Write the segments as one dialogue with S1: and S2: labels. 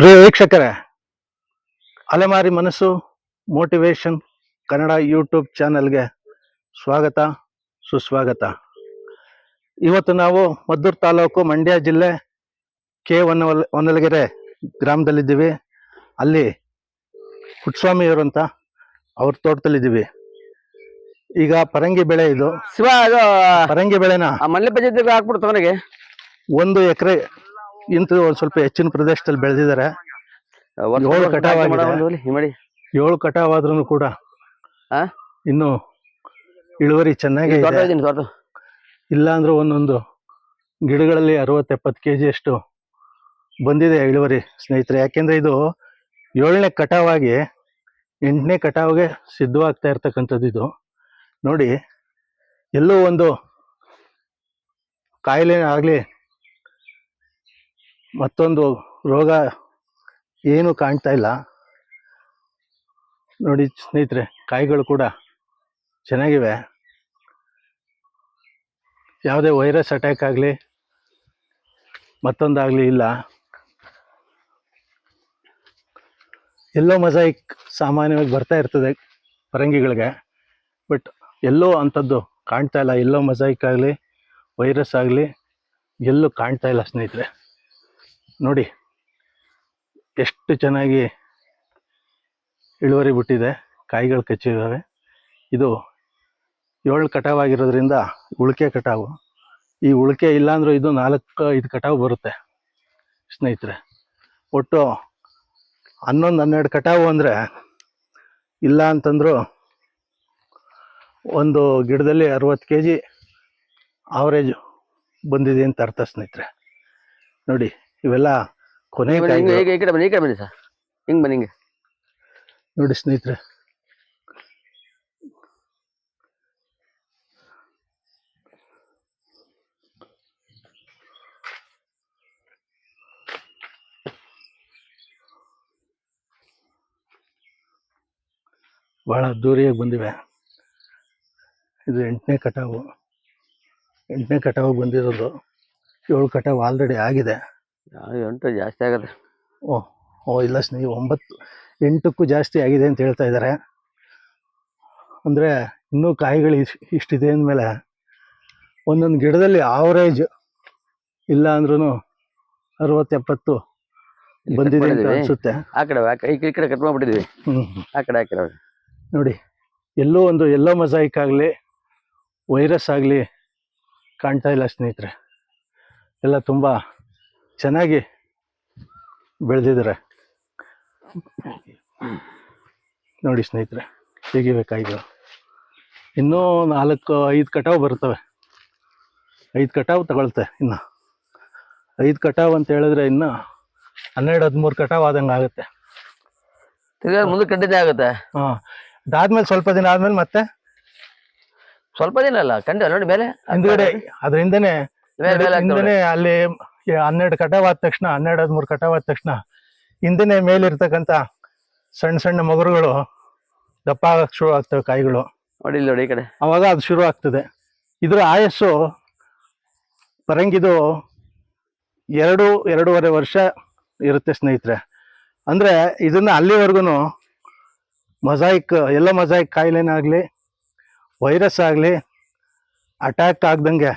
S1: ಪ್ರಿಯ ವೀಕ್ಷಕರೇ ಅಲೆಮಾರಿ ಮನಸ್ಸು ಮೋಟಿವೇಶನ್ ಕನ್ನಡ ಯೂಟ್ಯೂಬ್ ಚಾನಲ್ಗೆ ಸ್ವಾಗತ ಸುಸ್ವಾಗತ. ಇವತ್ತು ನಾವು ಮದ್ದೂರು ತಾಲೂಕು ಮಂಡ್ಯ ಜಿಲ್ಲೆ ಕೆ ಹೊನ್ನವಲ್ ಹೊನ್ನಲಗೆರೆ ಗ್ರಾಮದಲ್ಲಿದ್ದೀವಿ. ಅಲ್ಲಿ ಪುಟ್ಸ್ವಾಮಿಯವರು ಅಂತ ಅವ್ರ ತೋಟದಲ್ಲಿದ್ದೀವಿ. ಈಗ ಪರಂಗಿ ಬೆಳೆ ಇದು.
S2: ಶಿವ ಅದು
S1: ಪರಂಗಿ ಬೆಳೆನಾ
S2: ಆ ಮಲ್ಲೆ ಜೊತೆಗೆ ಹಾಕ್ಬಿಡು ತಗೊಂಡಿಗೆ
S1: ಒಂದು ಎಕರೆ ಇಂತ ಒಂದು ಸ್ವಲ್ಪ ಹೆಚ್ಚಿನ ಪ್ರದೇಶದಲ್ಲಿ ಬೆಳೆದಿದ್ದಾರೆ ಏಳು.
S2: ಮಾಡಿ
S1: ಏಳು ಕಟಾವಾದ್ರೂ ಕೂಡ
S2: ಆ?
S1: ಇನ್ನು ಇಳುವರಿ ಚೆನ್ನಾಗಿ
S2: ತೋಟ
S1: ಇದೆ.
S2: ಇದೀನಿ ತೋಟ
S1: ಇಲ್ಲ ಅಂದ್ರೆ ಒಂದೊಂದು ಗಿಡಗಳಲ್ಲಿ ಅರವತ್ತು ಎಪ್ಪತ್ತು ಕೆ ಅಷ್ಟು ಬಂದಿದೆ ಇಳುವರಿ ಸ್ನೇಹಿತರೆ. ಯಾಕೆಂದ್ರೆ ಇದು ಏಳನೇ ಕಟಾವಾಗಿ ಎಂಟನೇ ಕಟಾವಿಗೆ ಸಿದ್ಧವಾಗ್ತಾ ಇರ್ತಕ್ಕಂಥದ್ದು ಇದು. ನೋಡಿ ಎಲ್ಲೋ ಒಂದು ಕಾಯಿಲೆ ಆಗಲಿ ಮತ್ತೊಂದು ರೋಗ ಏನು ಕಾಣ್ತಾ ಇಲ್ಲ. ನೋಡಿ ಸ್ನೇಹಿತರೆ, ಕಾಯಿಗಳು ಕೂಡ ಚೆನ್ನಾಗಿವೆ. ಯಾವುದೇ ವೈರಸ್ ಅಟ್ಯಾಕ್ ಆಗಲಿ, ಮತ್ತೊಂದಾಗಲಿ ಇಲ್ಲ. ಎಲ್ಲೋ ಮಜಾಯಿಕ್ ಸಾಮಾನ್ಯವಾಗಿ ಬರ್ತಾ ಇರ್ತದೆ ಪರಂಗಿಗಳಿಗೆ, ಬಟ್ ಎಲ್ಲೋ ಅಂಥದ್ದು ಕಾಣ್ತಾ ಇಲ್ಲ. ಎಲ್ಲೋ ಮಜಾಯಿಕ್ ಆಗಲಿ, ವೈರಸ್ ಆಗಲಿ ಎಲ್ಲೂ ಕಾಣ್ತಾ ಇಲ್ಲ ಸ್ನೇಹಿತರೆ. ನೋಡಿ, ಎಷ್ಟು ಚೆನ್ನಾಗಿ ಇಳುವರಿ ಬಿಟ್ಟಿದೆ, ಕಾಯಿಗಳು ಕಚ್ಚಿದ್ದಾವೆ. ಇದು ಏಳು ಕಟಾವಾಗಿರೋದ್ರಿಂದ ಉಳಿಕೆ ಕಟಾವು. ಈ ಉಳಿಕೆ ಇಲ್ಲಾಂದ್ರೂ ಇದು ನಾಲ್ಕು, ಐದು ಕಟಾವು ಬರುತ್ತೆ ಸ್ನೇಹಿತರೆ. ಒಟ್ಟು ಹನ್ನೊಂದು, ಹನ್ನೆರಡು ಕಟಾವು ಅಂದರೆ ಇಲ್ಲ ಅಂತಂದರೂ ಒಂದು ಗಿಡದಲ್ಲಿ ಅರವತ್ತು ಕೆ ಜಿ ಆವರೇಜ್ ಬಂದಿದೆ ಅಂತ ಅರ್ಥ ಸ್ನೇಹಿತರೆ. ನೋಡಿ ಇವೆಲ್ಲ ಕೊನೆ
S2: ಹಿಂಗೆ ಈ ಕಡೆ ಬನ್ನಿ ಈ ಕಡೆ ಬನ್ನಿ ಸರ್. ಹಿಂಗೆ ಬನ್ನಿ ಹಿಂಗೆ.
S1: ನೋಡಿ ಸ್ನೇಹಿತರೆ. ಬಹಳ ಅದ್ದೂರಿಯಾಗಿ ಬಂದಿವೆ. ಇದು ಎಂಟನೇ ಕಟಾವು. ಎಂಟನೇ ಕಟಾವು ಬಂದಿರೋದು. ಏಳು ಕಟಾವು ಆಲ್ರೆಡಿ ಆಗಿದೆ.
S2: ಎಂಟು ಜಾಸ್ತಿ ಆಗದೆ.
S1: ಓ ಓ ಇಲ್ಲ ಸ್ನೇಹಿ ಒಂಬತ್ತು ಎಂಟಕ್ಕೂ ಜಾಸ್ತಿ ಆಗಿದೆ ಅಂತ ಹೇಳ್ತಾ ಇದ್ದಾರೆ. ಅಂದರೆ ಇನ್ನೂ ಕಾಯಿಗಳು ಇಷ್ಟು ಇಷ್ಟಿದೆ ಅಂದಮೇಲೆ ಒಂದೊಂದು ಗಿಡದಲ್ಲಿ ಆವರೇಜ್ ಇಲ್ಲ ಅಂದ್ರೂ ಅರವತ್ತು ಎಪ್ಪತ್ತು ಬಂದಿದೆ ಅಂತ ಅನಿಸುತ್ತೆ.
S2: ಆ ಕಡೆ ಈ ಕಡೆ- ಕಟ್ ಮಾಡಿಬಿಟ್ಟಿದ್ವಿ ಆ ಕಡೆ ಆ ಕಡೆ
S1: ನೋಡಿ ಎಲ್ಲೋ ಒಂದು ಎಲ್ಲೋ ಮಜಾಯಿಕ್ ಆಗಲಿ ವೈರಸ್ ಆಗಲಿ ಕಾಣ್ತಾ ಇಲ್ಲ ಸ್ನೇಹಿತರೆ. ಎಲ್ಲ ತುಂಬ ಚೆನ್ನಾಗಿ ಬೆಳೆದಿದ್ದಾರೆ. ನೋಡಿ ಸ್ನೇಹಿತರೆ ತೆಗಿಬೇಕಾಯಿತು ಕಾಯಿಗಳು ಇನ್ನೂ ನಾಲ್ಕು ಐದು ಕಟಾವು ಬರ್ತವೆ ಐದು ಕಟಾವು ತಗೊಳ್ತೆ ಇನ್ನು. ಐದು ಕಟಾವು ಅಂತ ಹೇಳಿದ್ರೆ ಇನ್ನು ಹನ್ನೆರಡು ಹದಿಮೂರು ಕಟಾವು ಆದಂಗೆ ಆಗುತ್ತೆ.
S2: ತಿರ್ಗಾ ಮುಂದೆ ಖಂಡಿತ ಆಗುತ್ತೆ.
S1: ಹಾಂ ಅದಾದ್ಮೇಲೆ ಸ್ವಲ್ಪ ದಿನ ಆದ್ಮೇಲೆ ಮತ್ತೆ
S2: ಸ್ವಲ್ಪ ದಿನ ಅಲ್ಲ ಕಂಡ ನೋಡಿ ಮೇಲೆ.
S1: ಹಿಂದ್ಗಡೆ ಅದ್ರ ಹಿಂದೆನೆ
S2: ಆಗ್ತವೆ
S1: ಅಲ್ಲಿ ಹನ್ನೆರಡು ಕಟಾವ್ ಆದ ತಕ್ಷಣ ಹನ್ನೆರಡು ಹದಿಮೂರು ಕಟಾವ್ ಆದ ತಕ್ಷಣ ಹಿಂದೆನೆ ಮೇಲಿರ್ತಕ್ಕಂಥ ಸಣ್ಣ ಸಣ್ಣ ಮಗುರುಗಳು ದಪ್ಪ ಆಗಕ್ ಶುರು ಆಗ್ತವೆ ಕಾಯಿಗಳು.
S2: ನೋಡಿ ನೋಡಿ ಈ ಕಡೆ.
S1: ಅವಾಗ ಅದು ಶುರು ಆಗ್ತದೆ. ಇದರ ಆಯಸ್ಸು ಪರಂಗಿದು ಎರಡು ಎರಡೂವರೆ ವರ್ಷ ಇರುತ್ತೆ ಸ್ನೇಹಿತರೆ. ಅಂದ್ರೆ ಇದನ್ನ ಅಲ್ಲಿವರೆಗೂ ಮೊಸಾಯಿಕ್ ಎಲ್ಲ ಮೊಸಾಯಿಕ್ ಕಾಯಿಲೆನಾಗ್ಲಿ ವೈರಸ್ ಆಗಲಿ ಅಟ್ಯಾಕ್ ಆಗ್ದಂಗೆ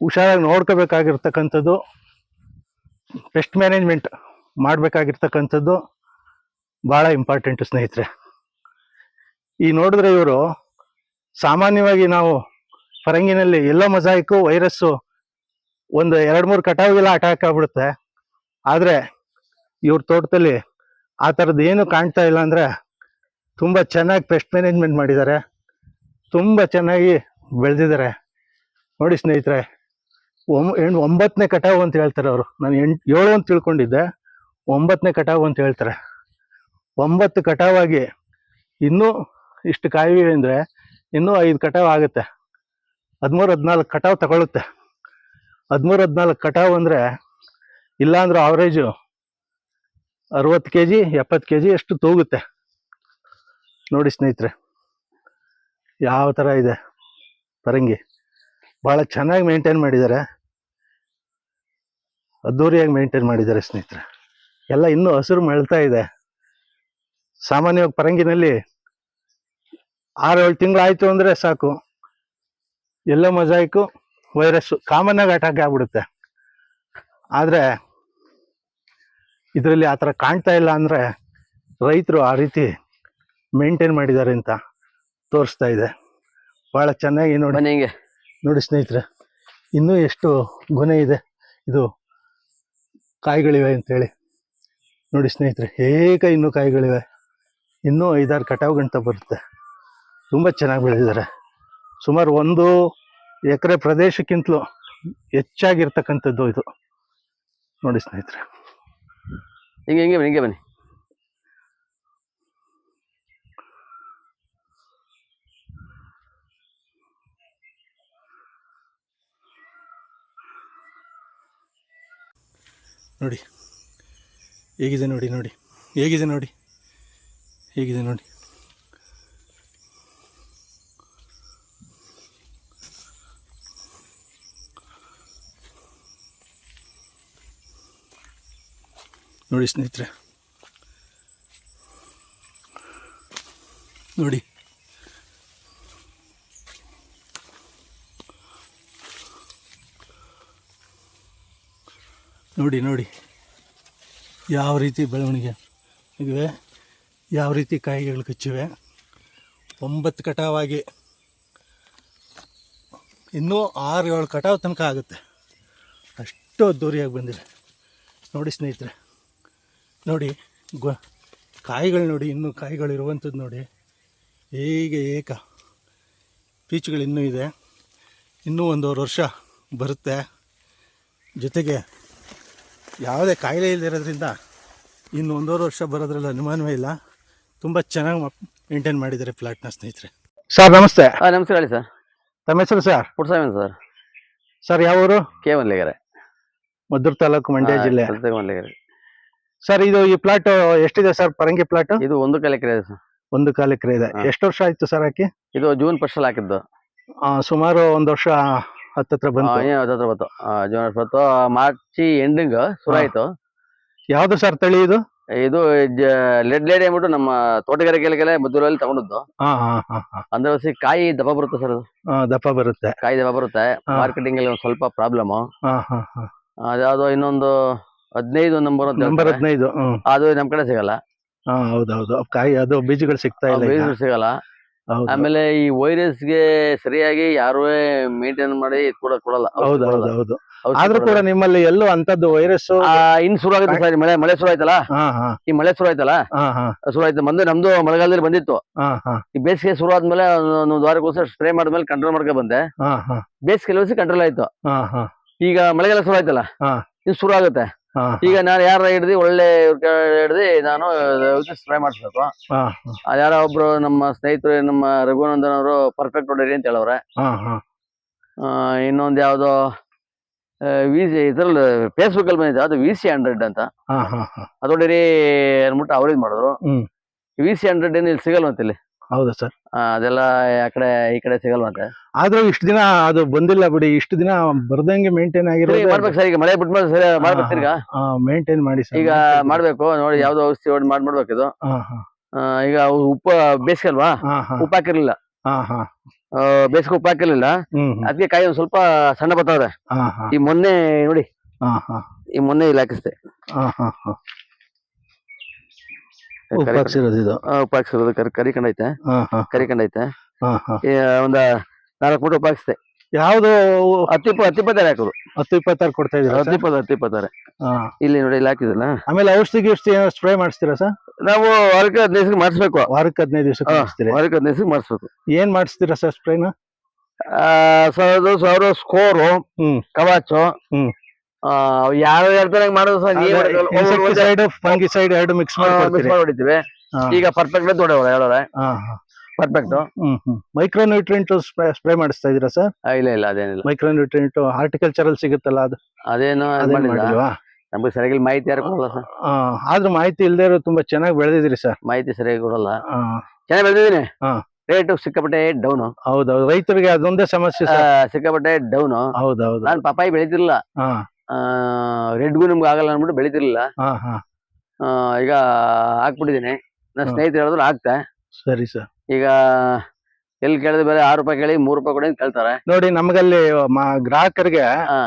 S1: ಹುಷಾರಾಗಿ ನೋಡ್ಕೋಬೇಕಾಗಿರ್ತಕ್ಕಂಥದ್ದು ಪೆಸ್ಟ್ ಮ್ಯಾನೇಜ್ಮೆಂಟ್ ಮಾಡಬೇಕಾಗಿರ್ತಕ್ಕಂಥದ್ದು ಭಾಳ ಇಂಪಾರ್ಟೆಂಟ್ ಸ್ನೇಹಿತರೆ. ಈ ನೋಡಿದ್ರೆ ಇವರು ಸಾಮಾನ್ಯವಾಗಿ ನಾವು ಫರಂಗಿನಲ್ಲಿ ಎಲ್ಲೋ ಮಜಾಯಿಕು ವೈರಸ್ಸು ಒಂದು ಎರಡು ಮೂರು ಕಟಾವಿಗೆಲ್ಲ ಅಟ್ಯಾಕ್ ಆಗ್ಬಿಡುತ್ತೆ ಆದರೆ ಇವ್ರ ತೋಟದಲ್ಲಿ ಆ ಥರದ್ದು ಏನು ಕಾಣ್ತಾ ಇಲ್ಲ ಅಂದರೆ ತುಂಬ ಚೆನ್ನಾಗಿ ಪೆಸ್ಟ್ ಮ್ಯಾನೇಜ್ಮೆಂಟ್ ಮಾಡಿದ್ದಾರೆ. ತುಂಬ ಚೆನ್ನಾಗಿ ಬೆಳೆದಿದ್ದಾರೆ. ನೋಡಿ ಸ್ನೇಹಿತರೆ ಎಂಟು, ಒಂಬತ್ತನೇ ಕಟಾವು ಅಂತ ಹೇಳ್ತಾರೆ ಅವರು. ನಾನು ಎಂಟು, ಏಳು ಅಂತ ತಿಳ್ಕೊಂಡಿದ್ದೆ. ಒಂಬತ್ತನೇ ಕಟಾವು ಅಂತ ಹೇಳ್ತಾರೆ. ಒಂಬತ್ತು ಕಟಾವಾಗಿ ಇನ್ನೂ ಇಷ್ಟು ಕಾಯಿವೆ ಅಂದರೆ ಇನ್ನೂ ಐದು ಕಟಾವು ಆಗುತ್ತೆ. ಹದಿಮೂರು, ಹದಿನಾಲ್ಕು ಕಟಾವು ತಗೊಳುತ್ತೆ. ಹದಿಮೂರು, ಹದಿನಾಲ್ಕು ಕಟಾವು ಅಂದರೆ ಇಲ್ಲಾಂದ್ರೆ ಆವ್ರೇಜು ಅರವತ್ತು ಕೆ ಜಿ ಎಪ್ಪತ್ತು ಕೆ ಜಿ ಅಷ್ಟು ತೂಗುತ್ತೆ. ನೋಡಿ ಸ್ನೇಹಿತರೆ, ಯಾವ ಥರ ಇದೆ ಪರಂಗಿ. ಭಾಳ ಚೆನ್ನಾಗಿ ಮೇಂಟೈನ್ ಮಾಡಿದ್ದಾರೆ ಅದ್ದೂರಿಯಾಗಿ ಮೇಂಟೈನ್ ಮಾಡಿದ್ದಾರೆ ಸ್ನೇಹಿತರೆ. ಎಲ್ಲ ಇನ್ನೂ ಹಸಿರು ಮಳ್ತಾ ಇದೆ. ಸಾಮಾನ್ಯವಾಗಿ ಪರಂಗಿನಲ್ಲಿ ಆರು ಏಳು ತಿಂಗಳಾಯಿತು ಅಂದರೆ ಸಾಕು. ಎಲ್ಲ ಮೊಜಾಯಿಕು ವೈರಸ್ ಕಾಮನ್ ಆಗಿ ಅಟ್ಯಾಕ್ ಆಗ್ಬಿಡುತ್ತೆ. ಆದರೆ ಇದರಲ್ಲಿ ಆ ಥರ ಕಾಣ್ತಾ ಇಲ್ಲ ಅಂದರೆ ರೈತರು ಆ ರೀತಿ ಮೇಂಟೈನ್ ಮಾಡಿದ್ದಾರೆ ಅಂತ ತೋರಿಸ್ತಾ ಇದೆ. ಭಾಳ ಚೆನ್ನಾಗಿ ನೋಡಿ. ನೋಡಿ ಸ್ನೇಹಿತರೆ, ಇನ್ನೂ ಎಷ್ಟು ಗೊನೆ ಇದೆ. ಇದು ಕಾಯಿಗಳಿವೆ ಅಂತೇಳಿ. ನೋಡಿ ಸ್ನೇಹಿತರೆ ಹೇಗ ಇನ್ನೂ ಕಾಯಿಗಳಿವೆ. ಇನ್ನೂ ಐದಾರು ಕಟಾವು ಗಂಟೆ ಬರುತ್ತೆ. ತುಂಬ ಚೆನ್ನಾಗಿ ಬೆಳೆದಿದ್ದಾರೆ. ಸುಮಾರು ಒಂದು ಎಕರೆ ಪ್ರದೇಶಕ್ಕಿಂತಲೂ ಹೆಚ್ಚಾಗಿರ್ತಕ್ಕಂಥದ್ದು ಇದು. ನೋಡಿ ಸ್ನೇಹಿತರೆ.
S2: ಹಿಂಗೆ ಹಿಂಗೆ ಬನ್ನಿ ಹಿಂಗೆ ಬನ್ನಿ.
S1: ನೋಡಿ. ಹೇಗಿದೆ ನೋಡಿ ನೋಡಿ. ಹೇಗಿದೆ ನೋಡಿ. ಹೇಗಿದೆ ನೋಡಿ. ನೋಡಿ ಸ್ನೇಹಿತರೆ. ನೋಡಿ. ನೋಡಿ ನೋಡಿ. ಯಾವ ರೀತಿ ಬೆಳವಣಿಗೆ? ಇದುವೆ ಯಾವ ರೀತಿ ಕಾಯಿಗಳು ಕಚ್ಚಿವೆ? ಒಂಬತ್ತು ಕಟಾವಾಗಿ. ಇನ್ನೂ ಆರು, ಏಳು ಕಟಾವು ತನಕ ಆಗುತ್ತೆ. ಅಷ್ಟು ಅದ್ದೂರಿಯಾಗಿ ಬಂದಿದೆ. ನೋಡಿ ಸ್ನೇಹಿತರೆ, ನೋಡಿ, ಗೊ, ಕಾಯಿಗಳು ನೋಡಿ, ಇನ್ನೂ ಕಾಯಿಗಳು ಇರುವಂಥದ್ದು ನೋಡಿ. ಹೇಗೆ ಏಕ ಪೀಚುಗಳು ಇನ್ನೂ ಇದೆ. ಇನ್ನೂ ಒಂದೂವರೆ ವರ್ಷ ಬರುತ್ತೆ. ಜೊತೆಗೆ ಯಾವುದೇ ಕಾಯಿಲೆ ಇಲ್ಲದಿರೋದ್ರಿಂದ ಇನ್ನು ಒಂದೂವರೆ ವರ್ಷ ಬರೋದ್ರಲ್ಲಿ ಅನುಮಾನವೇ ಇಲ್ಲ. ತುಂಬ ಚೆನ್ನಾಗಿ ಮೇಂಟೈನ್ ಮಾಡಿದ್ದಾರೆ ಫ್ಲಾಟ್ನ ಸ್ನೇಹಿತರೆ. ಸರ್ ನಮಸ್ತೆ.
S2: ಹಾಂ ನಮಸ್ಕಾರ ಹೇಳಿ ಸರ್.
S1: ತಮ್ಮ ಹೆಸರು ಸರ್?
S2: ಪುಟ್ಸಾಮಿ ಸರ್.
S1: ಸರ್ ಯಾವ ಊರು?
S2: ಕೆ ಮಲ್ಲಿಗೆರೆ.
S1: ಮದ್ದೂರು ತಾಲೂಕು ಮಂಡ್ಯ ಜಿಲ್ಲೆ.
S2: ಮಲ್ಲಿಗೆರೆ.
S1: ಸರ್ ಇದು ಈ ಪ್ಲಾಟ್ ಎಷ್ಟಿದೆ ಸರ್ ಪರಂಗಿ ಪ್ಲಾಟ್?
S2: ಇದು ಒಂದು ಕಾಲ ಎಕರೆ ಸರ್.
S1: ಒಂದು ಕಾಲ ಎಕರೆ ಇದೆ. ಎಷ್ಟು ವರ್ಷ ಆಯ್ತು ಸರ್ ಹಾಕಿ
S2: ಇದು ಜೂನ್ ಫಸ್ಟಲ್ಲಿ ಹಾಕಿದ್ದು.
S1: ಆ, ಸುಮಾರು ಒಂದು ವರ್ಷ ಹತ್ತತ್ರ ಬಂತು.
S2: ಜೀವನ ಹತ್ತತ್ರ ಬಂತು. ಜೂನ್ ಇಪ್ಪತ್ತು ಮಾರ್ಚಿ ಎಂಡಿಂಗ್ ಶುರು ಆಯ್ತು
S1: ಯಾವ್ದು ಸರ್ ತಳಿ ಇದು?
S2: ಇದು ಲೆಡ್ ಲೇಡಿ ಅಂದ್ಬಿಟ್ಟು ನಮ್ಮ ತೋಟಗಾರಿಕೆಗೆಲ್ಲ ಮದ್ದೂರಲ್ಲಿ ತಗೊಂಡದ್ದು. ಅಂದ್ರೆ ವರ್ಷ ಕಾಯಿ ದಪ್ಪ ಬರುತ್ತೆ ಸರ್
S1: ದಪ್ಪ ಬರುತ್ತೆ.
S2: ಕಾಯಿ ದಪ್ಪ ಬರುತ್ತೆ. ಮಾರ್ಕೆಟಿಂಗ್ ಅಲ್ಲಿ ಒಂದ್ ಸ್ವಲ್ಪ ಪ್ರಾಬ್ಲಮ್. ಅದ್ಯಾವ್ದೋ ಇನ್ನೊಂದು ಹದಿನೈದು ನಂಬರ್
S1: ನಂಬರ್ ಹದಿನೈದು
S2: ಅದು ನಮ್ ಕಡೆ ಸಿಗಲ್ಲ.
S1: ಹೌದೌದು. ಕಾಯಿ ಅದು ಬೀಜಗಳು ಸಿಗ್ತಾ ಇಲ್ಲ
S2: ಬೀಜಗಳು ಸಿಗಲ್ಲ. ಆಮೇಲೆ ಈ ವೈರಸ್ಗೆ ಸರಿಯಾಗಿ ಯಾರು ಮೇಂಟೈನ್ ಮಾಡಿ ಕೂಡ ಕೊಡಲ್ಲ.
S1: ಹೌದು ಹೌದು ಆದ್ರೂ ಕೂಡ ನಿಮ್ಮಲ್ಲಿ ಎಲ್ಲೂ ಅಂತದ್ದು ವೈರಸ್
S2: ಇನ್ ಶುರು ಆಗುತ್ತೆ ಸರ್ ಮಳೆ ಮಳೆ ಶುರು ಆಯ್ತಲ್ಲ? ಈ ಮಳೆ ಶುರು ಆಯ್ತಲ್ಲ? ಶುರು ಆಯ್ತು. ಬಂದು ನಮ್ದು ಮಳೆಗಾಲದಲ್ಲಿ ಬಂದಿತ್ತು. ಈ ಬೇಸಿಗೆ ಶುರು ಆದ್ಮೇಲೆ ಒಂದು- ವಾರಕ್ಕೋಸ್ಕರ ಸ್ಪ್ರೇ ಮಾಡಿದ್ಮೇಲೆ ಕಂಟ್ರೋಲ್ ಮಾಡ್ಕೊ ಬಂದೆ. ಬೇಸಿಗೆ ವರ್ಷ ಕಂಟ್ರೋಲ್ ಆಯ್ತು.
S1: ಹಾ ಹಾ.
S2: ಈಗ ಮಳೆಗಾಲ ಶುರು ಆಯ್ತಲ್ಲ?
S1: ಇನ್
S2: ಇದು ಶುರು ಆಗುತ್ತೆ. ಈಗ ನಾನು ಯಾರ ಹಿಡ್ದು ಒಳ್ಳೆ ಹಿಡ್ದು ನಾನು ಟ್ರೈ ಮಾಡಿಸ್ಬೇಕು. ಯಾರೋ ಒಬ್ರು ನಮ್ಮ ಸ್ನೇಹಿತರು ನಮ್ಮ ರಘುನಂದನ್ ಅವರು ಪರ್ಫೆಕ್ಟ್ ಹೊಡೀರಿ ಅಂತ ಹೇಳವ್ರೆ. ಇನ್ನೊಂದ್ ಯಾವ್ದೋ ವಿ ಸಿ ಇದ್ರಲ್ಲಿ ಫೇಸ್ಬುಕ್ ಅಲ್ಲಿ ಬಂದಿದೆ ಅದು ವಿ ಸಿ ಹಂಡ್ರೆಡ್ ಅಂತ.
S1: ಹಾ
S2: ಅನ್ಬಿಟ್ಟು ಅವ್ರಿಗೆ ಮಾಡಿದ್ರು. ವಿ ಸಿ ಹಂಡ್ರೆಡ್ ಏನು ಇಲ್ಲಿ ಸಿಗಲ್ವಂತ ಇಲ್ಲಿ.
S1: ಹೌದಾ ಸರ್
S2: ಅದೆಲ್ಲ ಆ ಕಡೆ ಈ ಕಡೆ ಸಿಗಲ್ವಂತೆ
S1: ಆದ್ರೂ ಇಷ್ಟು ದಿನ ಅದು ಬಂದಿಲ್ಲ ಬಿಡಿ ಇಷ್ಟು ದಿನ ಬರ್ದಂಗೆ ಮೇಂಟೈನ್ ಆಗಿರೋದು
S2: ಮಾಡ್ಬೇಕು ಸರ್ ಈಗ ಮಳೆ ಬಿಟ್ಮೇಲೆ ಸರಿ ಮಾಡ್ಬೇಕು ತಿರ್ಗಾ
S1: ಮೇಂಟೈನ್ ಮಾಡಿ ಸರ್
S2: ಈಗ ಮಾಡ್ಬೇಕು ನೋಡಿ ಯಾವ್ದು ಔಷಧಿ ಹೊಡ್ ಮಾಡ್ ಮಾಡ್ಬೇಕು ಇದು.
S1: ಹಾ ಹಾ.
S2: ಆ, ಈಗ ಅವು ಉಪ್ಪು ಬೇಸಿಗೆ ಅಲ್ವಾ
S1: ಹಾ ಹಾ.
S2: ಉಪ್ಪು ಹಾಕಿರ್ಲಿಲ್ಲ.
S1: ಹಾ ಹಾ.
S2: ಆ, ಬೇಸಿಗೆ ಉಪ್ಪು ಹಾಕಿರ್ಲಿಲ್ಲ.
S1: ಹ್ಮ್ ಹ್ಮ್.
S2: ಅದಕ್ಕೆ ಕಾಯಿ ಒಂದ್ ಸ್ವಲ್ಪ ಸಣ್ಣ ಬರ್ತಾವ್ರೆ
S1: ಹಾ ಹಾ.
S2: ಈ ಮೊನ್ನೆ ನೋಡಿ
S1: ಹಾ ಹಾ.
S2: ಈ ಮೊನ್ನೆ ಇಲ್ಲಿ ಹಾಕಿಸ್ದೆ.
S1: ಹಾ ಹಾ ಹಾ.
S2: ಕರಿ-
S1: ಇದು.
S2: ಕರಿ ಕರಿಕೊಂಡೈತೆ ಕರಿಕೊಂಡೈತೆ ಈ ಒಂದ ನಾಲ್ಕು ಫೋಟೋ ಉಪ್ಪು ಹಾಕ್ಸ್ದೆ
S1: ಯಾವ್ದು
S2: ಹತ್ತು ಇಪ್ಪ ಹತ್ತು ಇಪ್ಪತ್ತಾರೆ ಹಾಕೋದು.
S1: ಹತ್ತು ಇಪ್ಪತ್ತಾರು ಕೊಡ್ತಾ ಇದ್ದೀರಾ
S2: ಹತ್ತು ಇಪ್ಪತ್ತು ಹತ್ತು ಇಪ್ಪತ್ತಾರೆ ಇಲ್ಲಿ ನೋಡಿ ಇಲ್ಲಿ ಹಾಕಿದಲ್ಲ
S1: ಆಮೇಲೆ ಔಷಧಿ ಗಿಷ್ಟಿ ಏನೋ ಸ್ಪ್ರೇ ಮಾಡಿಸ್ತೀರಾ ಸರ್?
S2: ನಾವು ವಾರಕ್ಕೆ ಹದಿನೈದು ಮಾಡಿಸ್ಬೇಕು.
S1: ವಾರಕ್ಕೆ ಹದಿನೈದು ದಿವಸಕ್ಕೆ. ಮಾಡಿಸ್ತೀರಾ?
S2: ವಾರಕ್ಕೆ ಹದಿನೈದು ಮಾಡಿಸ್ಬೇಕು.
S1: ಏನ್ ಮಾಡಿಸ್ತೀರಾ ಸರ್ ಸ್ಪ್ರೇನ?
S2: ಸಾವಿರದ ಸಾವಿರ ಸ್ಕೋರು
S1: ಹ್ಮ್.
S2: ಕವಾಚು ಯಾರು ಹೇಳ್ತಾರೆ ಹಂಗ್ ಮಾಡೋದು
S1: ಇನ್ಸೆಕ್ಟಿಸೈಡ್ ಫಂಗಿಸೈಡ್ ಎರಡು ಮಿಕ್ಸ್
S2: ಮಾಡಿ ಹೊಡಿತೀವಿ ಈಗ ಪರ್ಫೆಕ್ಟ್ ದೊಡ್ಡವರ ಹೇಳೋರೆ ಪರ್ಫೆಕ್ಟ್
S1: ಮೈಕ್ರೋ ನ್ಯೂಟ್ರಿಯೆಂಟ್ ಸ್ಪ್ರೇ ಮಾಡಿಸ್ತಾ ಇದೀರಾ ಸರ್?
S2: ಇಲ್ಲ ಇಲ್ಲ ಅದೇನಿಲ್ಲ.
S1: ಮೈಕ್ರೋ ನ್ಯೂಟ್ರಿಯೆಂಟ್ ಹಾರ್ಟಿಕಲ್ಚರ್ ಅಲ್ಲಿ ಸಿಗುತ್ತಲ್ಲ ಅದು
S2: ಅದೇನು ನಮ್ಗೆ ಸರಿಯಾಗಿ ಮಾಹಿತಿ ಯಾರು ಕೊಡಲ್ಲ ಸರ್.
S1: ಆದ್ರೂ ಮಾಹಿತಿ ಇಲ್ದೇ ಇರೋ ತುಂಬಾ ಚೆನ್ನಾಗಿ ಬೆಳೆದಿದ್ರಿ ಸರ್.
S2: ಮಾಹಿತಿ ಸರಿಯಾಗಿ ಕೊಡಲ್ಲ. ಚೆನ್ನಾಗಿ ಬೆಳೆದಿದ್ದೀನಿ? ರೇಟ್ ಸಿಕ್ಕಾಪಟ್ಟೆ ಡೌನ್
S1: ಹೌದೌದು. ರೈತರಿಗೆ ಅದೊಂದೇ ಸಮಸ್ಯೆ
S2: ಸಿಕ್ಕಾಪಟ್ಟೆ ಡೌನು
S1: ಹೌದೌದು.
S2: ನಾನು ಪಪಾಯಿ ಬೆಳಿತಿರ್ಲಿಲ್ಲ. ರೆಡ್ಗೂ ನಿಮ್ಗೆ ಆಗಲ್ಲ ಅನ್ಬಿಟ್ಟು ಬೆಳಿತಿರ್ಲಿಲ್ಲ.
S1: ಹಾ
S2: ಈಗ ಹಾಕ್ಬಿಟ್ಟಿದ್ದೀನಿ. ನನ್ನ. ಸ್ನೇಹಿತರು ಹೇಳಿದ್ರು ಹಾಕ್ತೆ
S1: ಸರಿ ಸರ್.
S2: ಈಗ ಎಲ್ಲಿ ಕೇಳಿದ್ರೆ ಬೇರೆ ಆರು ರೂಪಾಯಿ ಕೇಳಿ ಮೂರು ರೂಪಾಯಿ ಕೊಡಿ ಅಂತ ಕೇಳ್ತಾರೆ
S1: ನೋಡಿ ನಮಗಲ್ಲಿ ಮ- ಗ್ರಾಹಕರಿಗೆ
S2: ಹಾ.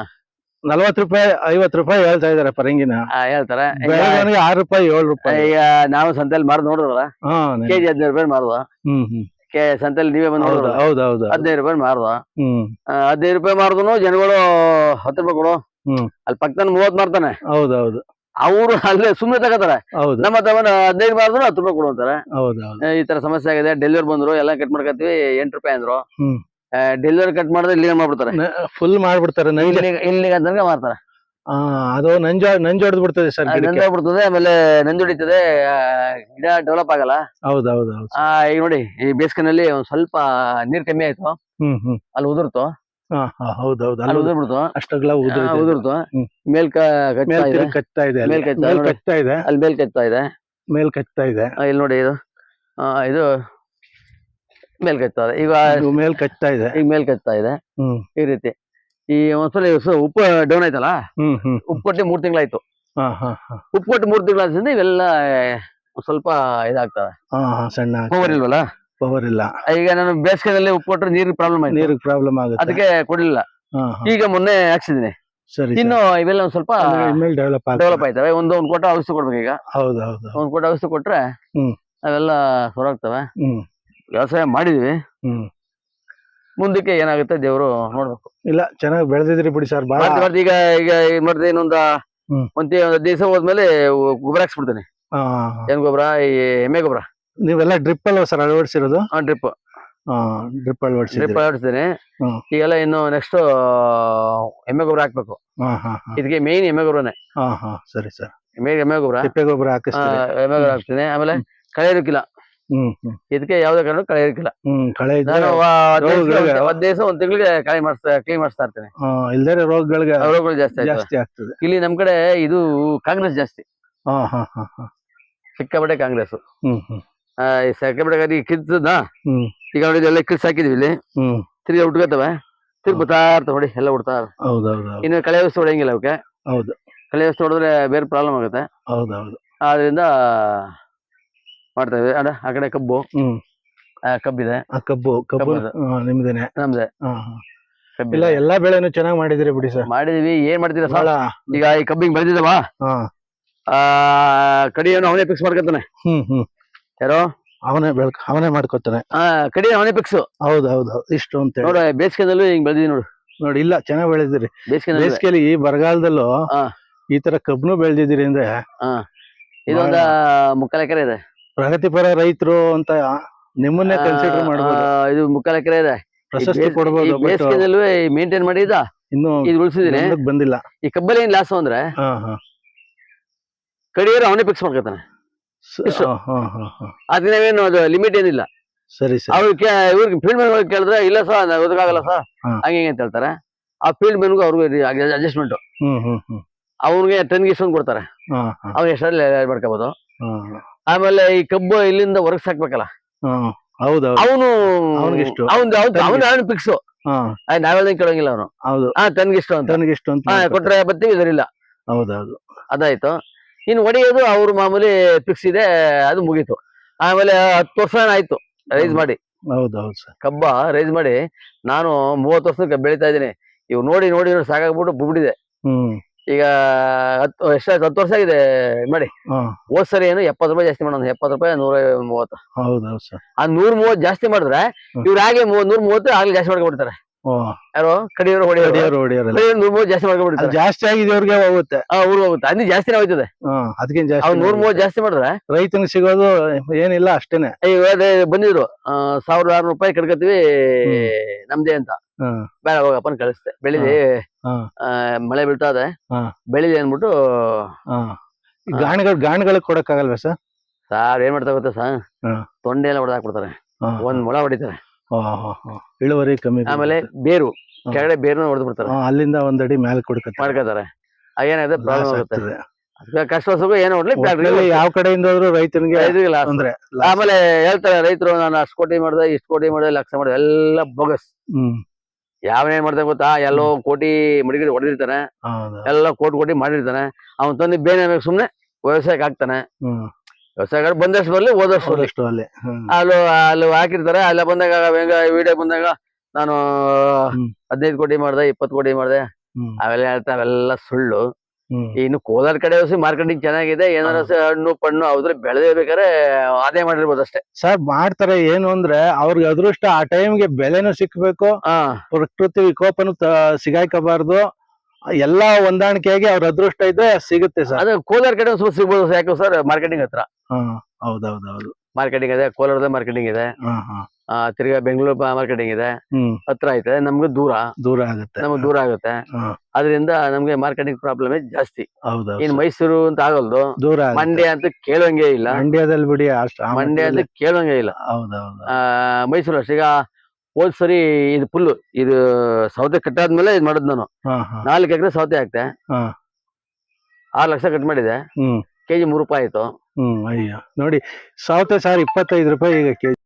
S1: ನಲ್ವತ್ತು ರೂಪಾಯಿ ಐವತ್ತು ರೂಪಾಯಿ ಹೇಳ್ತಾ ಇದಾರೆ ಪರಂಗಿನ.
S2: ಆ, ಹೇಳ್ತಾರೆ. ಈಗ
S1: ಆರು ರೂಪಾಯಿ ಏಳು ರೂಪಾಯಿ.
S2: ಈಗ ನಾವು ಸಂತೆಯಲ್ಲಿ ಮಾರ್ದು ನೋಡಿದ್ರಲ್ಲ?
S1: ಹಾ ನೆ-
S2: ಕೆಜಿ ಹದಿನೈದು ರೂಪಾಯಿ ಮಾರ್ದ.
S1: ಹ್ಮ್ ಹ್ಮ್.
S2: ಕೆ ಸಂತೆಯಲ್ಲಿ ನೀವೇ ಬಂದು
S1: ಹೌದು
S2: ನೋಡಿದ್ರಲ್ಲ?
S1: ಹೌದು ಹೌದು.
S2: ಹದಿನೈದು ರೂಪಾಯಿ ಮಾರ್ದ.
S1: ಹ್ಮ್.
S2: ಹದಿನೈದು ರೂಪಾಯಿ ಮಾರ್ದು ಜನಗಳು ಹತ್ತು ರೂಪಾಯಿ ಕೊಡು. ಅಲ್ಲಿ ಪಕ್ಕದಲ್ಲಿ ಮೂವತ್ ಮಾರ್ತಾನೆ
S1: ಹೌದೌದು. ಹೌದು
S2: ಅವರು ಅಲ್ಲೇ ಸುಮ್ಮನೆ ತಗೋತಾರೆ.
S1: ಹೌದು.
S2: ನಮ್ಮ ತಗೊಂಡು ಹದಿನೈದು ಮಾರ್ದ್ರು ಹತ್ತು ರೂಪಾಯಿ ಕೊಡುವಂತಾರೆ
S1: ಹೌದು ಹೌದು
S2: ಈ ತರ ಸಮಸ್ಯೆ ಆಗಿದೆ ಡೆಲಿವರಿ ಬಂದ್ರು ಎಲ್ಲ ಕಟ್ ಮಾಡ್ಕೊತೀವಿ ಎಂಟು ರೂಪಾಯಿ ಅಂದ್ರು. ಡೆಲಿವರಿ ಕಟ್ ಮಾಡಿದ್ರೆ ಇಲ್ಲಿ ಮಾಡ್ಬಿಡ್ತಾರೆ.
S1: ಫುಲ್ ಮಾಡ್ಬಿಡ್ತಾರೆ
S2: ಇಲ್ಲಿ ಇಲ್ಲಿಗೆ ತನಕ ಮಾರ್ತಾರೆ.
S1: ಆ, ಅದು ನಂಜ ನಂಜು ಹೊಡೆದು ಬಿಡ್ತದೆ ಸರ್ ನಂಜು
S2: ಬಿಡ್ತದೆ ಆಮೇಲೆ ನಂಜುಡಿತದೆ ಗಿಡ ಡೆವಲಪ್ ಆಗಲ್ಲ.
S1: ಹೌದೌದು ಹೌದು. ಹೌದು
S2: ಆ, ಈಗ ನೋಡಿ ಈ ಬೇಸಿಗೆನಲ್ಲಿ ಒಂದ್ ಸ್ವಲ್ಪ ನೀರ್ ಕಮ್ಮಿ ಆಯ್ತು.
S1: ಹ್ಮ್ ಹ್ಮ್.
S2: ಅಲ್ಲಿ ಉದುರ್ತು.
S1: ಹಾ ಹಾ ಹೌದು ಹೌದು
S2: ಅಲ್ಲಿ ಉದುರ್ಬಿಡ್ತು.
S1: ಅಷ್ಟಗ್ಲ
S2: ಉದುರ್ತು ಮೇಲ್
S1: ಮೇಲ್ ಕಚ್ತಾ ಇದೆ
S2: ಮೇಲ್ ಕಚ್ತಾ
S1: ಇದೆ.
S2: ಅಲ್ಲಿ ಮೇಲ್ ಕಚ್ತಾ ಇದೆ.
S1: ಮೇಲ್ ಕಚ್ತಾ ಇದೆ.
S2: ಇಲ್ಲಿ ನೋಡಿ ಇದು. ಇದು ಮೇಲ್ ಕಚ್ತಾ ಇದೆ. ಈಗ
S1: ಮೇಲ್ ಕಚ್ತಾ ಇದೆ.
S2: ಈಗ ಮೇಲ್ ಕಚ್ತಾ ಇದೆ. ಈ ರೀತಿ. ಈ ಒಂದ್ಸಲ ಉಪ್ಪು ಡೌನ್ ಆಯ್ತಲ್ಲ? ಉಪ್ಪು ಕೊಟ್ಟು ಮೂರ್ ತಿಂಗಳಾಯ್ತು. ಉಪ್ಪು ಕೊಟ್ಟು ಮೂರ್ ತಿಂಗಳಾದ್ರಿಂದ ಇವೆಲ್ಲ ಸ್ವಲ್ಪ ಇದಾಗ್ತವೆ.
S1: ಸಣ್ಣ
S2: ಪವರ್ ಇಲ್ವಲ್ಲ?
S1: ಪವರ್ ಇಲ್ಲ.
S2: ಈಗ ನಾನು ಬೇಸಿಗೆನಲ್ಲಿ ಉಪ್ಪು ಕೊಟ್ಟರೆ ನೀರಿಗೆ ಪ್ರಾಬ್ಲಮ್ ಆಯ್ತು.
S1: ನೀರಿಗೆ ಪ್ರಾಬ್ಲಮ್ ಆಗುತ್ತೆ.
S2: ಅದಕ್ಕೆ ಕೊಡಲಿಲ್ಲ.
S1: ಹಾ ಹಾ.
S2: ಈಗ ಮೊನ್ನೆ ಹಾಕ್ಸಿದ್ದೀನಿ.
S1: ಸರಿ
S2: ಇನ್ನು ಇವೆಲ್ಲ ಒಂದ್ ಸ್ವಲ್ಪ
S1: ಇನ್ಮೇಲೆ ಡೆವಲಪ್
S2: ಡೆವಲಪ್ ಆಯ್ತವೆ. ಒಂದು ಒಂದ್ ಕೋಟ ಔಷಧಿ ಕೊಡ್ಬೇಕು ಈಗ.
S1: ಹೌದು ಹೌದು.
S2: ಒಂದ್ ಕೋಟ ಔಷಧಿ ಕೊಟ್ರೆ
S1: ಹ್ಮ್.
S2: ಅವೆಲ್ಲ ಹೊರಗ್ತವೆ
S1: ಹ್ಮ್.
S2: ವ್ಯವಸಾಯ ಮಾಡಿದೀವಿ.
S1: ಹ್ಮ್.
S2: ಮುಂದಕ್ಕೆ ಏನಾಗುತ್ತೆ ದೇವರು ನೋಡ್ಬೇಕು.
S1: ಇಲ್ಲ ಚೆನ್ನಾಗಿ ಬೆಳೆದಿದ್ರಿ ಬಿಡಿ ಸರ್ ಬಾಳ
S2: ಮಾಡ್ತಿ ಮಾಡ್ತಿ ಈಗ ಈಗ ಏನ್ ಮಾಡ್ದೆ ಇನ್ನೊಂದ
S1: ಹ್ಮ್.
S2: ಒಂದ್ ತಿ- ಒಂದ್ ದಿವಸ ಹೋದ್ಮೇಲೆ ಗೊಬ್ಬರ ಹಾಕ್ಸ್ಬಿಡ್ತೇನೆ. ಏನ್ ಗೊಬ್ಬರ? ಈ ಎಮ್ಮೆ ಗೊಬ್ಬರ.
S1: ನೀವೆಲ್ಲ ಡ್ರಿಪ್ ಅಲ್ವಾ ಸರ್ ಅಳವಡಿಸಿರೋದು?
S2: ಆ ಡ್ರಿಪ್
S1: ಡ್ರಿಪ್
S2: ಡ್ರಿಪ್
S1: ಅಳವಡಿಸಿದ್ರಿ
S2: ಅಳವಡಿಸ್ತೀನಿ. ಈಗೆಲ್ಲ ಇನ್ನು ನೆಕ್ಸ್ಟ್ ಎಮ್ಮೆ ಗೊಬ್ಬರ ಹಾಕ್ಬೇಕು. ಇದಕ್ಕೆ ಮೇನ್ ಎಮ್ಮೆ ಗೊಬ್ಬರನೇ.
S1: ಹಾ ಹಾ ಸರಿ ಸರ್.
S2: ಮೇನ್ ಎಮ್ಮೆ ಗೊಬ್ಬರ.
S1: ತಿಪ್ಪೆ ಗೊಬ್ಬರ ಹಾಕಿಸ್ತೀನಿ
S2: ಎಮ್ಮೆ ಗೊಬ್ಬರ ಹಾಕ್ತೀನಿ ಆಮೇಲೆ ಕಳೆ ಇರಕ್ಕಿಲ್ಲ ಇದಕ್ಕೆ ಯಾವ್ದೇ ಕಾರಣ ಕಳೆ ಇರಕ್ಕಿಲ್ಲ
S1: ಕಳೆ
S2: ದಿವಸ ಒಂದ್ ತಿಂಗಳಿಗೆ ಕಳೆ ಮಾಡಿಸ್ತಾ ಕ್ಲೀನ್ ಮಾಡಿಸ್ತಾ ಇರ್ತೀನಿ.
S1: ಇಲ್ದೇ ರೋಗಗಳಿಗೆ
S2: ರೋಗಗಳು ಜಾಸ್ತಿ
S1: ಜಾಸ್ತಿ ಆಗ್ತದೆ.
S2: ಇಲ್ಲಿ ನಮ್ ಕಡೆ ಇದು ಕಾಂಗ್ರೆಸ್ ಜಾಸ್ತಿ. ಸಿಕ್ಕಾಪಟ್ಟೆ ಕಾಂಗ್ರೆಸ್ ಈ ಸಿಕ್ಕಾಪಟ್ಟೆ ಈಗ ಕಿತ್ತದ ಈಗ ನೋಡಿ ಎಲ್ಲ ಕಿಸ್ ಹಾಕಿದ್ವಿ ಇಲ್ಲಿ. ತಿರ್ಗಿ ಉಟ್ಕೋತವೆ. ತಿರ್ಗಿ ಬರ್ತಾ ಇರ್ತವೆ ನೋಡಿ ಎಲ್ಲ
S1: ಹೌದು
S2: ಇನ್ನು ಕಳೆ ವಸ್ತು ಹೊಡೆಯಂಗಿಲ್ಲ ಅವಕ್ಕೆ.
S1: ಹೌದು.
S2: ಕಳೆ ವಸ್ತು ಹೊಡೆದ್ರೆ ಬೇರೆ ಪ್ರಾಬ್ಲಮ್ ಆಗುತ್ತೆ.
S1: ಹೌದು ಹೌದು
S2: ಆದ್ರಿಂದ ಮಾಡ್ತೇವೆ. ಅಡ ಆ ಕಡೆ ಕಬ್ಬು. ಕಬ್ಬಿದೆ.
S1: ಕಬ್ಬು ಕಬ್ಬು ನಿಮ್ದೇನೆ?
S2: ನಮ್ದೆ.
S1: ಇಲ್ಲ ಎಲ್ಲಾ ಬೆಳೆನು ಚೆನ್ನಾಗಿ ಮಾಡಿದಿರಿ ಬಿಡಿ ಸರ್.
S2: ಮಾಡಿದೀವಿ. ಏನ್ ಮಾಡ್ತೀರಾ ಸಾಲ ಈಗ ಈ ಕಬ್ಬಿಂಗ್ ಬೆಳೆದಿದವಾ ಆ ಕಡಿಯನ್ನು ಅವನೇ ಫಿಕ್ಸ್ ಮಾಡ್ಕೊತಾನೆ. ಯಾರೋ?
S1: ಅವನೇ ಬೆಳ್ಕ ಅವನೇ ಮಾಡ್ಕೊತಾನೆ.
S2: ಆ ಕಡಿ ಅವನೇ ಫಿಕ್ಸ್
S1: ಹೌದು ಹೌದು ಹೌದು ಇಷ್ಟು ಅಂತ ಹೇಳಿ.
S2: ನೋಡ ಬೇಸಿಗೆದಲ್ಲೂ ಹಿಂಗ್ ಬೆಳೆದಿವಿ ನೋಡು.
S1: ನೋಡಿ ಇಲ್ಲ ಚೆನ್ನಾಗಿ ಬೆಳೆದಿರಿ
S2: ಬೇಸಿಗೆ
S1: ಬೇಸಿಗೆಲಿ ಈ ಬರಗಾಲದಲ್ಲೂ
S2: ಹಾ.
S1: ಈ ತರ ಕಬ್ಬನು ಬೆಳೆದಿದ್ದೀರಿ ಅಂದ್ರೆ
S2: ಇದೊಂದ ಮುಕ್ಕಾಲ್ ಎಕರೆ ಇದೆ.
S1: ಪ್ರಗತಿಪರ ರೈತರು ಅಂತ ನಿಮ್ಮನ್ನೇ ಕನ್ಸಿಡರ್ ಮಾಡ್ಬೋದು.
S2: ಆ, ಇದು ಮುಕ್ಕಾಲ್ ಎಕರೆ ಇದೆ.
S1: ಪ್ರಶಸ್ತಿ ಕೊಡಬಹುದು
S2: ಬೇಸಿಗೆದಲ್ಲೂ ಮೇಂಟೈನ್ ಮಾಡಿದ
S1: ಇನ್ನು
S2: ಇದು ಉಳಿಸಿದೀನಿ.
S1: ಬಂದಿಲ್ಲ.
S2: ಈ ಕಬ್ಬಲ್ಲಿ ಏನ್ ಲಾಸ್ ಅಂದ್ರೆ
S1: ಹಾ ಹಾ.
S2: ಕಡಿಯರು ಅವನೇ ಫಿಕ್ಸ್ ಮಾಡ್ಕೊತಾನೆ.
S1: ಹಾ, ಹ, ಹಾ, ಹಾ.
S2: ಅದ್ ನಾವೇನು ಅದು ಲಿಮಿಟ್ ಏನಿಲ್ಲ.
S1: ಸರಿ ಸರಿ.
S2: ಅವ್ರಿಗೆ ಇವ್ರಿಗೆ ಫೀಲ್ಡ್ ಮ್ಯಾನ್ ಕೇಳಿದ್ರೆ ಇಲ್ಲ ಸರ್ ಓದಕ್ಕಾಗಲ್ಲ ಸರ್
S1: ಹಾ.
S2: ಹಂಗೆ ಹಿಂಗೆ ಅಂತ ಹೇಳ್ತಾರೆ. ಆ ಫೀಲ್ಡ್ ಮ್ಯಾನ್ಗೂ ಅವ್ರಿಗೂ ಅಡ್ಜಸ್ಟ್ಮೆಂಟ್
S1: ಹ್ಮ್ ಹ್ಮ್ ಹ್ಮ್.
S2: ಅವ್ರಿಗೆ ಇಷ್ಟೊಂದು ಕೊಡ್ತಾರೆ.
S1: ಹಾ ಹಾ.
S2: ಅವ್ರು ಎಷ್ಟರಲ್ಲಿ ಮಾಡ್ಕೋಬಹುದು
S1: ಹಾ
S2: ಆಮೇಲೆ ಈ ಕಬ್ಬು ಇಲ್ಲಿಂದ ಹೊರಗೆ ಸಾಕ್ಬೇಕಲ್ಲ?
S1: ಹಾ ಹೌದೌದು.
S2: ಅವನು
S1: ಅವ್ನಿಗಿಷ್ಟು.
S2: ಅವ್ನು. ಅವನು ಅವನು ಫಿಕ್ಸ್
S1: ಹಾ.
S2: ನಾವೆಲ್ಲ ಕೇಳಂಗಿಲ್ಲ ಅವನು.
S1: ಹೌದು.
S2: ಹಾ ತನ್ಗಿಷ್ಟ ಅಂತ.
S1: ತನಗೆ ಇಷ್ಟು ಅಂತ
S2: ಹಾ. ಕೊಟ್ರೆ ಬರ್ತೀವಿ ಇದರಿಲ್ಲ.
S1: ಹೌದೌದು.
S2: ಅದಾಯ್ತು. ಇನ್ನು ಹೊಡೆಯೋದು ಅವ್ರ ಮಾಮೂಲಿ ಫಿಕ್ಸ್ ಇದೆ ಅದು ಮುಗೀತು. ಆಮೇಲೆ ಹತ್ತು ವರ್ಷ ಆಯ್ತು? ರೈಸ್ ಮಾಡಿ.
S1: ಹೌದೌದು ಸರ್.
S2: ಕಬ್ಬ ರೈಸ್ ಮಾಡಿ ನಾನು ಮೂವತ್ತು ವರ್ಷಕ್ಕೆ ಬೆಳಿತಾ ಇದ್ದೀನಿ. ಇವ್ ನೋಡಿ ನೋಡಿ ನೋಡಿ ಸಾಕಾಗ್ಬಿಟ್ಟು ಬಿಟ್ಟಿದೆ
S1: ಹ್ಮ್.
S2: ಈಗ ಹತ್ತು ಎಷ್ಟಾಯ್ತು ಹತ್ತು ವರ್ಷ ಆಗಿದೆ ಮಾಡಿ. ಹೋದ್ ಸರಿ ಏನು ಎಪ್ಪತ್ತು ರೂಪಾಯಿ ಜಾಸ್ತಿ ಮಾಡೋಣ. ಎಪ್ಪತ್ತು ರೂಪಾಯಿ ನೂರ ಮೂವತ್ತು.
S1: ಹೌದೌದು ಸರ್.
S2: ಆ ನೂರ್ ಮೂವತ್ತು ಜಾಸ್ತಿ ಮಾಡಿದ್ರೆ. ಇವ್ರು ಹಾಗೆ ನೂರ್ ಮೂವತ್ತು ಆಗ್ಲಿ ಜಾಸ್ತಿ ಮಾಡ್ಕೊಂಡ್ಬಿಡ್ತಾರೆ.
S1: ಓ
S2: ಯಾರು? ಕಡಿಯೋರು ಹೊಡೆಯೋರು
S1: ಹೊಡಿಯೋರು
S2: ಕಡಿಯೋರು ನೂರ್ ಮೂವತ್ತು ಜಾಸ್ತಿ ಮಾಡ್ಕೊಂಡ್ಬಿಡ್ತಾರೆ
S1: ಜಾಸ್ತಿ ಆಗಿದವ್ರಿಗೆ ಹೋಗುತ್ತೆ.
S2: ಆ ಊರು ಹೋಗುತ್ತೆ. ಅನಿ ಜಾಸ್ತಿ ಹೋಯ್ತದೆ.
S1: ಹಾ ಅದಕ್ಕಿಂತ ಜಾಸ್ತಿ
S2: ಅವ್ರು ನೂರ್ ಮೂವತ್ತು ಜಾಸ್ತಿ ಮಾಡಿದ್ರೆ?
S1: ರೈತನಿಗೆ ಸಿಗೋದು ಏನಿಲ್ಲ ಅಷ್ಟೇನೆ.
S2: ಅದೇ ಬಂದಿದ್ರು. ಸಾವಿರದ ಆರ್ನೂರು ರೂಪಾಯಿ ಕಡ್ಕತ್ತೀವಿ ನಮ್ದೇ ಅಂತ. ಬೇಡ ಹೋಗಪ್ಪನ ಕಳಿಸ್ದೆ. ಬೆಳಿಲಿ ಮಳೆ ಬೀಳ್ತಾ ಇದೆ. ಬೆಳಿಲಿ
S1: ಅನ್ಬಿಟ್ಟು ಗಾಣಗಳು ಗಾಣಿಗಳಿಗೆ ಕೊಡಕ್ಕಾಗಲ್ವಾ ಸರ್?
S2: ಸಾರ್ ಏನ್ ಮಾಡ್ತಾ ಗೊತ್ತಾ ಸರ್. ತೊಂಡೆ ಎಲ್ಲ ಹೊಡೆದಾಕ್ಬಿಡ್ತಾರೆ. ಒಂದ್ ಮೊಳ ಹೊಡಿತಾರೆ.
S1: ಇಳುವರಿ ಕಮ್ಮಿ
S2: ಆಮೇಲೆ ಬೇರು. ಕೆಳಗಡೆ ಬೇರು ಹೊಡೆದು ಬಿಡ್ತಾರೆ.
S1: ಅಲ್ಲಿಂದ ಒಂದಡಿ ಮೇಲೆ ಕೊಡ್ಕತ್ತಾರೆ
S2: ಮಾಡ್ಕೋತಾರೆ ಏನಾಗುತ್ತೆ ಪ್ರಾಬ್ಲಮ್ ಆಗುತ್ತೆ. ಕಷ್ಟ ಏನು ಹೊಡ್ಲಿ
S1: ಯಾವ ಕಡೆಯಿಂದ ಹೋದ್ರು ರೈತನಿಗೆ
S2: ಇಲ್ಲ
S1: ಅಂದ್ರೆ
S2: ಆಮೇಲೆ ಹೇಳ್ತಾರೆ ರೈತರು ನಾನು ಅಷ್ಟು ಕೋಟಿ ಮಾಡಿದೆ ಇಷ್ಟು ಕೋಟಿ ಮಾಡಿದೆ ಲಕ್ಷ ಮಾಡಿದೆ ಎಲ್ಲ ಬೊಗಸ್. ಯಾವನೇನ್ ಮಾಡ್ದೆ ಗೊತ್ತಾ? ಎಲ್ಲೋ ಕೋಟಿ ಮಡಿಗೆ ಹೊಡೆದಿರ್ತಾನೆ. ಎಲ್ಲ ಕೋಟಿ ಕೋಟಿ ಮಾಡಿರ್ತಾನೆ. ಅವ್ನ್ ತಂದು ಬೇನೆ ಸುಮ್ನೆ ವ್ಯವಸಾಯಕ್ಕೆ ಹಾಕ್ತಾನೆ.
S1: ಹ್ಮ್
S2: ವ್ಯವಸಾಯ ಬಂದಷ್ಟು ಬರ್ಲಿ ಓದಷ್ಟು ಬರ್ಲಿ.
S1: ಅಲ್ಲಿ ಅಲ್ಲೇ
S2: ಅಲ್ಲಿ ಅಲ್ಲಿ ಹಾಕಿರ್ತಾರೆ ಅಲ್ಲ ಬಂದಾಗ ಹೆಂಗ ವಿಡಿಯೋ ಬಂದಾಗ ನಾನು. ಹದಿನೈದು ಕೋಟಿ ಮಾಡ್ದೆ ಇಪ್ಪತ್ತು ಕೋಟಿ ಮಾಡ್ದೆ. ಅವೆಲ್ಲ ಹೇಳ್ತಾ ಅವೆಲ್ಲ ಸುಳ್ಳು. ಇನ್ನು ಕೋಲಾರ ಕಡೆ ಮಾರ್ಕೆಟಿಂಗ್ ಚೆನ್ನಾಗಿದೆ ಏನಾರ ಹಣ್ಣು ಪಣ್ಣು ಅವ್ರ ಬೆಳೆದೇ ಬೇಕಾದ್ರೆ ಅದೇ ಮಾಡಿರ್ಬೋದು ಅಷ್ಟೇ.
S1: ಸರ್ ಮಾಡ್ತಾರೆ ಏನು ಅಂದ್ರೆ ಅವ್ರಿಗೆ ಅದೃಷ್ಟ ಆ ಟೈಮ್ಗೆ ಬೆಲೆನೂ ಸಿಕ್ಬೇಕು ಪ್ರಕೃತಿ ವಿಕೋಪನು ಸಿಗಾಯ್ಕೋಬಾರ್ದು. ಎಲ್ಲಾ ಹೊಂದಾಣಿಕೆಯಾಗಿ ಅವ್ರ ಅದೃಷ್ಟ ಇದ್ರೆ ಸಿಗುತ್ತೆ ಸರ್.
S2: ಅದು ಕೋಲಾರ ಕಡೆ ಒಂದ್ ಸ್ವಲ್ಪ ಸಿಗ್ಬೋದು ಯಾಕೆ ಸರ್ ಮಾರ್ಕೆಟಿಂಗ್ ಹತ್ರ.
S1: ಹಾ ಹೌದೌದೌದು.
S2: ಮಾರ್ಕೆಟಿಂಗ್ ಇದೆ ಕೋಲಾರದ ಮಾರ್ಕೆಟಿಂಗ್ ಇದೆ.
S1: ಹಾ ಹಾ.
S2: ಆ, ತಿರ್ಗಾ ಬೆಂಗಳೂರು ಮಾರ್ಕೆಟಿಂಗ್ ಇದೆ.
S1: ಹ್ಮ್.
S2: ಹತ್ರ ಐತೆ ನಮ್ಗೆ ದೂರ.
S1: ದೂರ ಆಗುತ್ತೆ.
S2: ನಮ್ಗೆ ದೂರ ಆಗುತ್ತೆ.
S1: ಹಾ.
S2: ಅದರಿಂದ ನಮ್ಗೆ ಮಾರ್ಕೆಟಿಂಗ್ ಪ್ರಾಬ್ಲಮ್ ಜಾಸ್ತಿ.
S1: ಹೌದೌದು.
S2: ಇನ್ ಮೈಸೂರು ಅಂತ ಆಗಲ್ದು
S1: ದೂರ ಆಗುತ್ತೆ.
S2: ಮಂಡ್ಯ ಅಂತ ಕೇಳೋಂಗೆ ಇಲ್ಲ.
S1: ಮಂಡ್ಯದಲ್ಲಿ ಬಿಡಿ ಅಷ್ಟು
S2: ಮಂಡ್ಯ ಅಂತ
S1: ಕೇಳೋಂಗೇ
S2: ಕೇಳೋಂಗೆ ಇಲ್ಲ.
S1: ಹೌದೌದು.
S2: ಆ, ಮೈಸೂರು ಅಷ್ಟೇ. ಈಗ ಹೋದ್ ಸರಿ ಇದು ಫುಲ್ ಇದು ಸೌತೆ ಕಟ್ಟಾದ್ಮೇಲೆ ಇದು ಮಾಡಿದ್ ನಾನು. ನಾಲ್ಕು ಎಕರೆ ಸೌತೆ ಹಾಕ್ತೆ ಆರು ಲಕ್ಷ ಕಟ್ ಮಾಡಿದೆ.
S1: ಹ್ಮ್.
S2: ಕೆಜಿ ಮೂರು ರೂಪಾಯಿ ಆಯ್ತು.
S1: ಹ್ಮ್ ಅಯ್ಯ. ನೋಡಿ ಸೌತೆ ಸಾರ್ ಇಪ್ಪತ್ತೈದು ರೂಪಾಯಿ ಈಗ ಕೆಜಿ.